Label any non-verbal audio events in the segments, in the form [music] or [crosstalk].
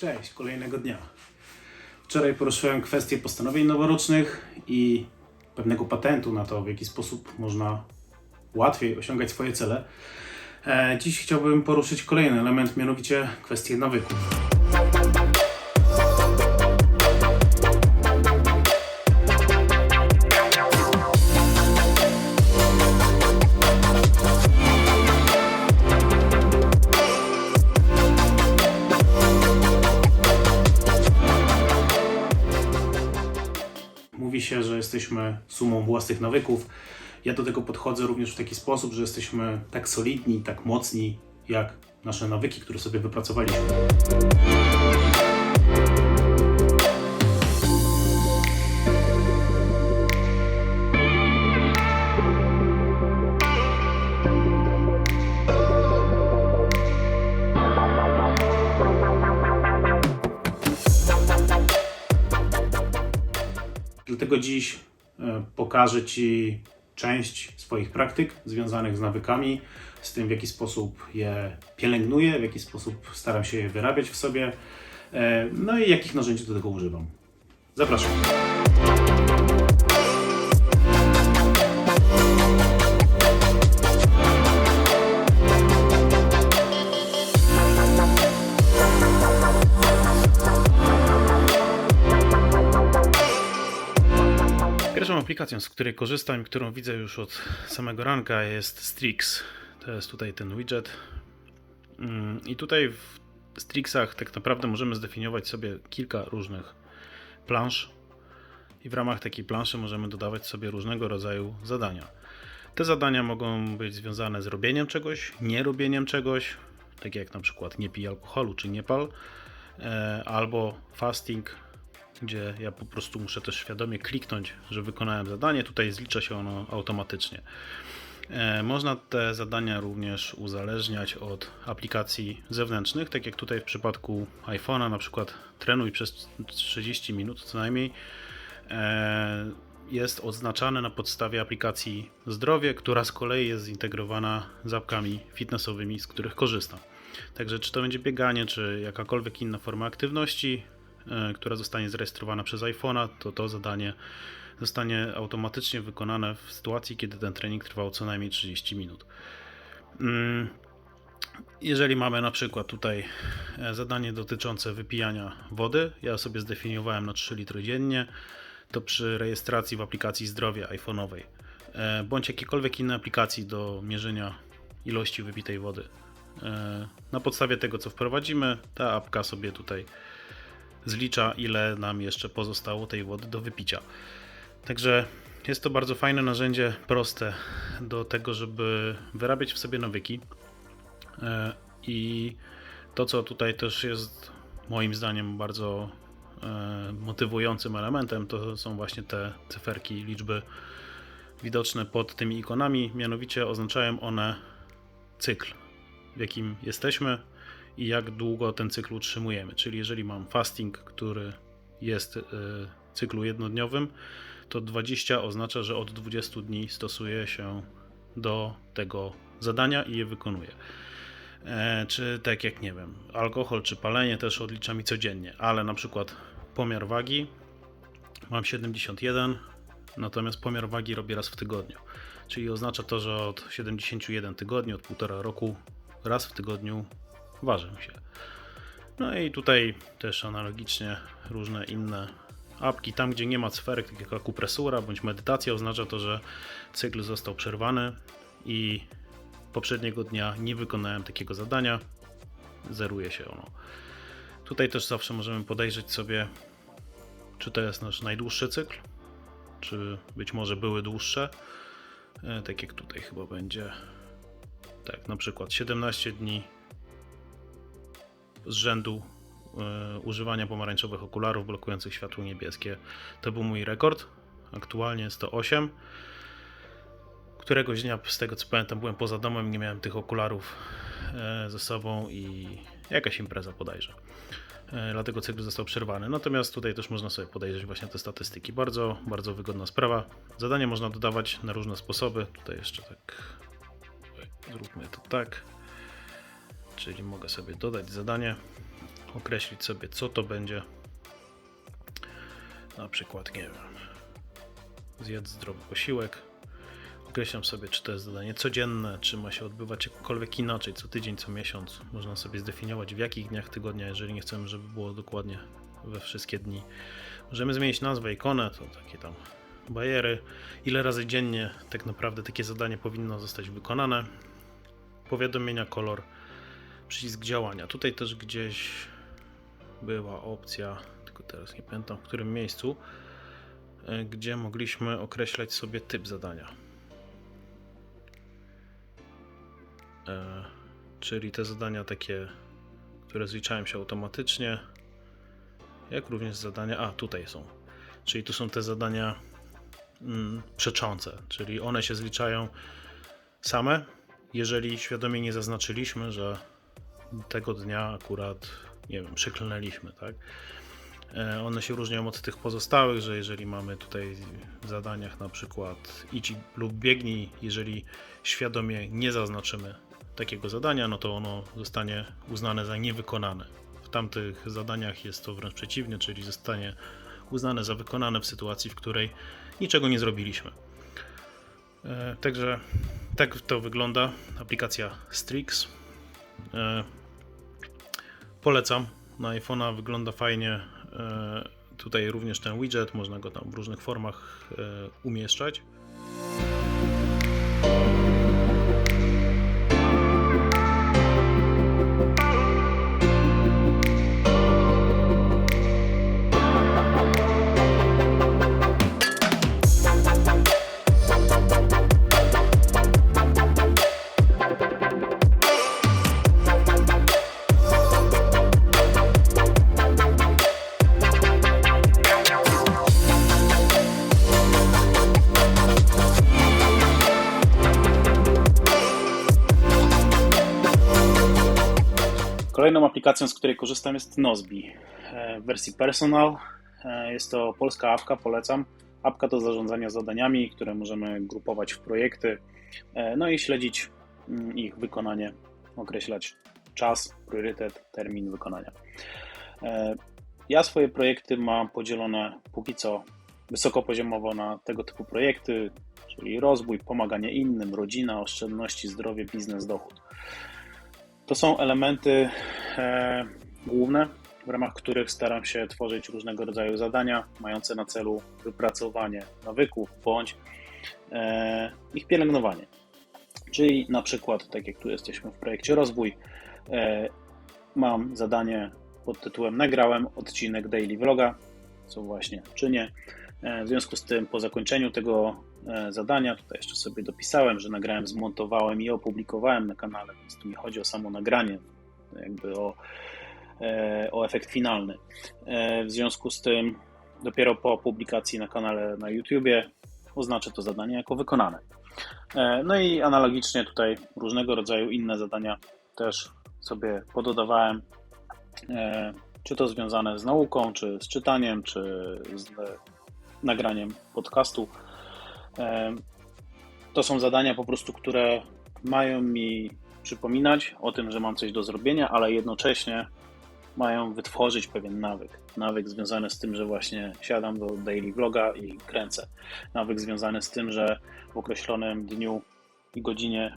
Cześć, kolejnego dnia. Wczoraj poruszyłem kwestię postanowień noworocznych i pewnego patentu na to, w jaki sposób można łatwiej osiągać swoje cele. E, Dziś chciałbym poruszyć kolejny element, mianowicie kwestię nawyków. Jesteśmy sumą własnych nawyków. Ja do tego podchodzę również w taki sposób, że jesteśmy tak solidni, tak mocni, jak nasze nawyki, które sobie wypracowaliśmy. E, pokażę Ci część swoich praktyk związanych z nawykami, z tym w jaki sposób je pielęgnuję, w jaki sposób staram się je wyrabiać w sobie, e, no i jakich narzędzi do tego używam. Zapraszam. Aplikacją, z której korzystam i którą widzę już od samego ranka jest Strix. To jest tutaj ten widget. Mm, I tutaj w Strixach tak naprawdę możemy zdefiniować sobie kilka różnych plansz i w ramach takiej planszy możemy dodawać sobie różnego rodzaju zadania. Te zadania mogą być związane z robieniem czegoś, nie robieniem czegoś, tak jak na przykład nie pij alkoholu czy nie pal, e, albo fasting, gdzie ja po prostu muszę też świadomie kliknąć, że wykonałem zadanie. Tutaj zlicza się ono automatycznie. E, Można te zadania również uzależniać od aplikacji zewnętrznych, tak jak tutaj w przypadku iPhone'a, na przykład trenuj przez 30 minut co najmniej. E, Jest oznaczane na podstawie aplikacji Zdrowie, która z kolei jest zintegrowana z apkami fitnessowymi, z których korzystam. Także czy to będzie bieganie, czy jakakolwiek inna forma aktywności, która zostanie zarejestrowana przez iPhone'a, to to zadanie zostanie automatycznie wykonane w sytuacji, kiedy ten trening trwał co najmniej 30 minut. Mm, Jeżeli mamy na przykład tutaj e, zadanie dotyczące wypijania wody, ja sobie zdefiniowałem na 3 litry dziennie, to przy rejestracji w aplikacji zdrowie iPhone'owej e, bądź jakiejkolwiek innej aplikacji do mierzenia ilości wypitej wody. E, Na podstawie tego, co wprowadzimy, ta apka sobie tutaj zlicza, ile nam jeszcze pozostało tej wody do wypicia. Także jest to bardzo fajne narzędzie, proste do tego, żeby wyrabiać w sobie nawyki. E, I to, co tutaj też jest moim zdaniem bardzo e, motywującym elementem, to są właśnie te cyferki, liczby widoczne pod tymi ikonami. Mianowicie oznaczają one cykl, w jakim jesteśmy i jak długo ten cykl utrzymujemy. Czyli jeżeli mam fasting, który jest e, cyklu jednodniowym, to 20 oznacza, że od 20 dni stosuję się do tego zadania i je wykonuję. E, czy tak jak nie wiem, alkohol czy palenie też odlicza mi codziennie, ale na przykład pomiar wagi mam 71, natomiast pomiar wagi robię raz w tygodniu. Czyli oznacza to, że od 71 tygodni, od półtora roku, raz w tygodniu ważę się. No i tutaj też analogicznie różne inne apki. Tam, gdzie nie ma sferek, tak jak akupresura bądź medytacja, oznacza to, że cykl został przerwany i poprzedniego dnia nie wykonałem takiego zadania. Zeruje się ono. Tutaj też zawsze możemy podejrzeć sobie, czy to jest nasz najdłuższy cykl, czy być może były dłuższe. E, Tak jak tutaj chyba będzie. Tak, na przykład 17 dni z rzędu e, używania pomarańczowych okularów blokujących światło niebieskie. To był mój rekord. Aktualnie jest to 8. Któregoś dnia, z tego co pamiętam, byłem poza domem, nie miałem tych okularów e, ze sobą i jakaś impreza bodajże. E, Dlatego cykl został przerwany. Natomiast tutaj też można sobie podejrzeć właśnie te statystyki. Bardzo, bardzo wygodna sprawa. Zadania można dodawać na różne sposoby. Tutaj jeszcze tak zróbmy to tak. Czyli mogę sobie dodać zadanie określić sobie, co to będzie. Na przykład, nie wiem, zjedz zdrowy posiłek. Określam sobie, czy to jest zadanie codzienne, czy ma się odbywać jakkolwiek inaczej, co tydzień, co miesiąc. Można sobie zdefiniować, w jakich dniach tygodnia, jeżeli nie chcemy, żeby było dokładnie we wszystkie dni. Możemy zmienić nazwę, ikonę, to takie tam bariery. Ile razy dziennie tak naprawdę takie zadanie powinno zostać wykonane. Powiadomienia, kolor, przycisk działania. Tutaj też gdzieś była opcja, tylko teraz nie pamiętam w którym miejscu, e, gdzie mogliśmy określać sobie typ zadania. E, czyli te zadania takie, które zliczają się automatycznie, jak również zadania. A, tutaj są. Czyli tu są te zadania mm, przeczące, czyli one się zliczają same, jeżeli świadomie nie zaznaczyliśmy, że tego dnia akurat, nie wiem, przeklnęliśmy, tak? E, One się różnią od tych pozostałych, że jeżeli mamy tutaj w zadaniach na przykład idź lub biegnij, jeżeli świadomie nie zaznaczymy takiego zadania, no to ono zostanie uznane za niewykonane. W tamtych zadaniach jest to wręcz przeciwnie, czyli zostanie uznane za wykonane w sytuacji, w której niczego nie zrobiliśmy. E, Także tak to wygląda aplikacja Strix. Polecam. Na iPhone'a wygląda fajnie. E, Tutaj również ten widget, można go tam w różnych formach e, umieszczać. Aplikacją, z której korzystam jest Nozbi e, w wersji personal. E, Jest to polska apka, polecam. Apka do zarządzania zadaniami, które możemy grupować w projekty, e, no i śledzić mm, ich wykonanie, określać czas, priorytet, termin wykonania. Ja swoje projekty mam podzielone póki co wysokopoziomowo na tego typu projekty, czyli rozwój, pomaganie innym, rodzina, oszczędności, zdrowie, biznes, dochód. To są elementy główne, w ramach których staram się tworzyć różnego rodzaju zadania mające na celu wypracowanie nawyków bądź e, ich pielęgnowanie. Czyli na przykład, tak jak tu jesteśmy w projekcie Rozwój, e, mam zadanie pod tytułem Nagrałem odcinek Daily Vloga, co właśnie czynię. E, W związku z tym, po zakończeniu tego zadania, tutaj jeszcze sobie dopisałem, że nagrałem, zmontowałem i opublikowałem na kanale, więc tu mi chodzi o samo nagranie, jakby o, e, o efekt finalny. E, W związku z tym, dopiero po publikacji na kanale na YouTubie oznaczę to zadanie jako wykonane. E, No i analogicznie tutaj różnego rodzaju inne zadania też sobie pododawałem, czy to związane z nauką, czy z czytaniem, czy z nagraniem podcastu. To są zadania po prostu, które mają mi przypominać o tym, że mam coś do zrobienia, ale jednocześnie mają wytworzyć pewien nawyk. Nawyk związany z tym, że właśnie siadam do daily vloga i kręcę. Nawyk związany z tym, że w określonym dniu i godzinie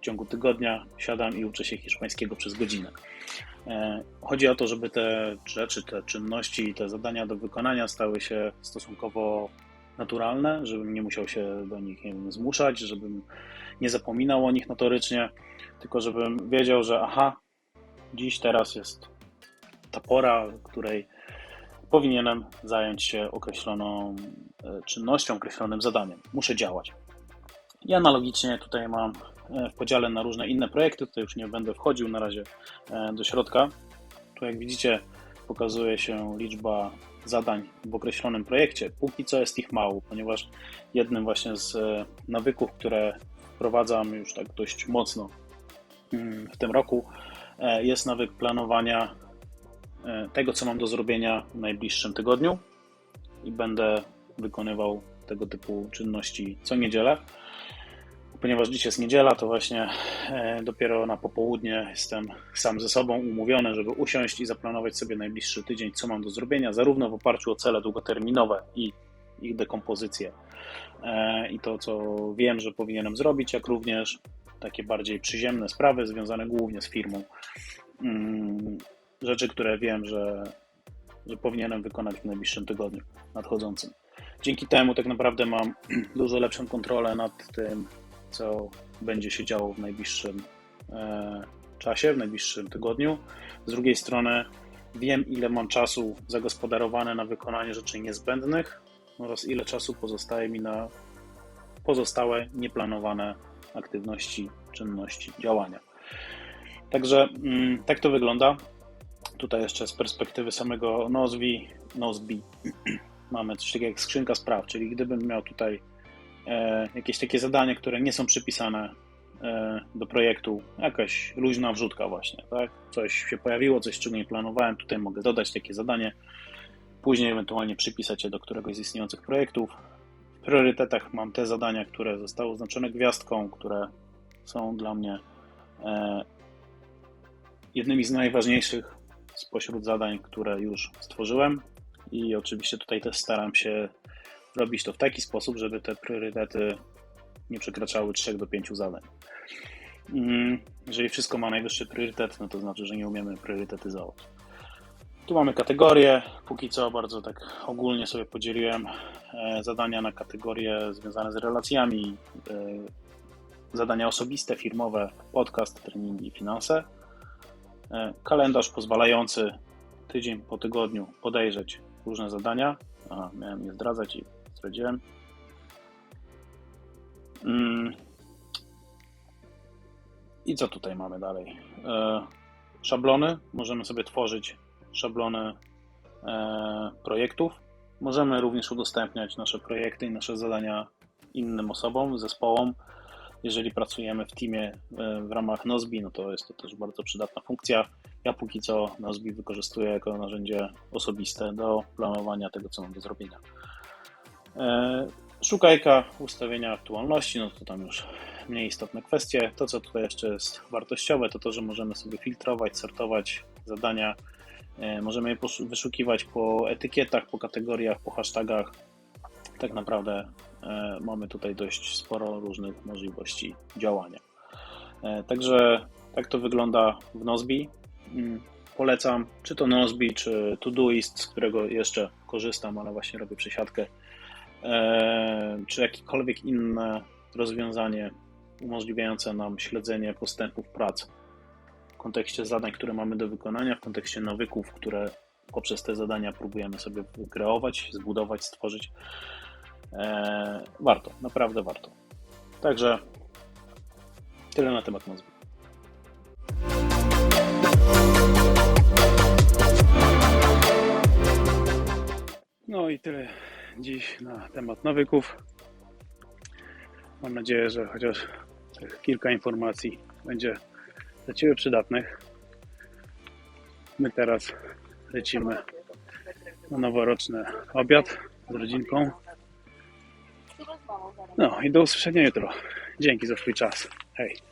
w ciągu tygodnia siadam i uczę się hiszpańskiego przez godzinę. E, Chodzi o to, żeby te rzeczy, te czynności, te zadania do wykonania stały się stosunkowo naturalne, żebym nie musiał się do nich nie wiem, zmuszać, żebym nie zapominał o nich notorycznie, tylko żebym wiedział, że aha, dziś, teraz jest ta pora, której powinienem zająć się określoną e, czynnością, określonym zadaniem. Muszę działać. I analogicznie tutaj mam e, w podziale na różne inne projekty, tutaj już nie będę wchodził na razie e, do środka. Tu jak widzicie pokazuje się liczba zadań w określonym projekcie. Póki co jest ich mało, ponieważ jednym właśnie z nawyków, które wprowadzam już tak dość mocno mm, w tym roku, e, jest nawyk planowania e, tego, co mam do zrobienia w najbliższym tygodniu i będę wykonywał tego typu czynności co niedzielę. Ponieważ dziś jest niedziela, to właśnie e, dopiero na popołudnie jestem sam ze sobą umówiony, żeby usiąść i zaplanować sobie najbliższy tydzień, co mam do zrobienia, zarówno w oparciu o cele długoterminowe i ich dekompozycję i to, co wiem, że powinienem zrobić, jak również takie bardziej przyziemne sprawy związane głównie z firmą. Mm, Rzeczy, które wiem, że, że powinienem wykonać w najbliższym tygodniu nadchodzącym. Dzięki temu tak naprawdę mam [clears throat] dużo lepszą kontrolę nad tym, co będzie się działo w najbliższym e, czasie, w najbliższym tygodniu. Z drugiej strony wiem, ile mam czasu zagospodarowane na wykonanie rzeczy niezbędnych oraz ile czasu pozostaje mi na pozostałe nieplanowane aktywności, czynności, działania. Także mm, tak to wygląda. Tutaj jeszcze z perspektywy samego Nozbi, Nozbi [clears throat] mamy coś takiego jak skrzynka spraw, czyli gdybym miał tutaj e, jakieś takie zadania, które nie są przypisane e, do projektu, jakaś luźna wrzutka właśnie, tak? Coś się pojawiło, coś czego nie planowałem, tutaj mogę dodać takie zadanie, później ewentualnie przypisać je do któregoś z istniejących projektów. W priorytetach mam te zadania, które zostały oznaczone gwiazdką, które są dla mnie e, jednymi z najważniejszych spośród zadań, które już stworzyłem. I oczywiście tutaj też staram się robić to w taki sposób, żeby te priorytety nie przekraczały 3 do 5 zadań. Mm, Jeżeli wszystko ma najwyższy priorytet, no to znaczy, że nie umiemy priorytetyzować. Tu mamy kategorie. Póki co bardzo tak ogólnie sobie podzieliłem e, zadania na kategorie związane z relacjami, e, zadania osobiste, firmowe, podcast, treningi i finanse. E, Kalendarz pozwalający tydzień po tygodniu podejrzeć różne zadania. Aha, miałem je zdradzać i zdradziłem. Mm. I co tutaj mamy dalej? Szablony. Możemy sobie tworzyć szablony e, projektów. Możemy również udostępniać nasze projekty i nasze zadania innym osobom, zespołom. Jeżeli pracujemy w teamie e, w ramach Nozbi, no to jest to też bardzo przydatna funkcja. Ja póki co Nozbi wykorzystuję jako narzędzie osobiste do planowania tego, co mam do zrobienia. E, Szukajka, ustawienia aktualności, no to tam już mniej istotne kwestie. To, co tutaj jeszcze jest wartościowe, to to, że możemy sobie filtrować, sortować zadania. E, Możemy je wyszukiwać po etykietach, po kategoriach, po hashtagach. Tak naprawdę e, mamy tutaj dość sporo różnych możliwości działania. E, Także tak to wygląda w Nozbi. Mm, Polecam, czy to Nozbi, czy Todoist, z którego jeszcze korzystam, ale właśnie robię przesiadkę, czy jakiekolwiek inne rozwiązanie umożliwiające nam śledzenie postępów prac w kontekście zadań, które mamy do wykonania, w kontekście nawyków, które poprzez te zadania próbujemy sobie wykreować, zbudować, stworzyć. E, warto, naprawdę warto. Także tyle na temat Nozbi. No i tyle dziś na temat nawyków. Mam nadzieję, że chociaż kilka informacji będzie dla Ciebie przydatnych. My teraz lecimy na noworoczny obiad z rodzinką. No i do usłyszenia jutro. Dzięki za Twój czas. Hej.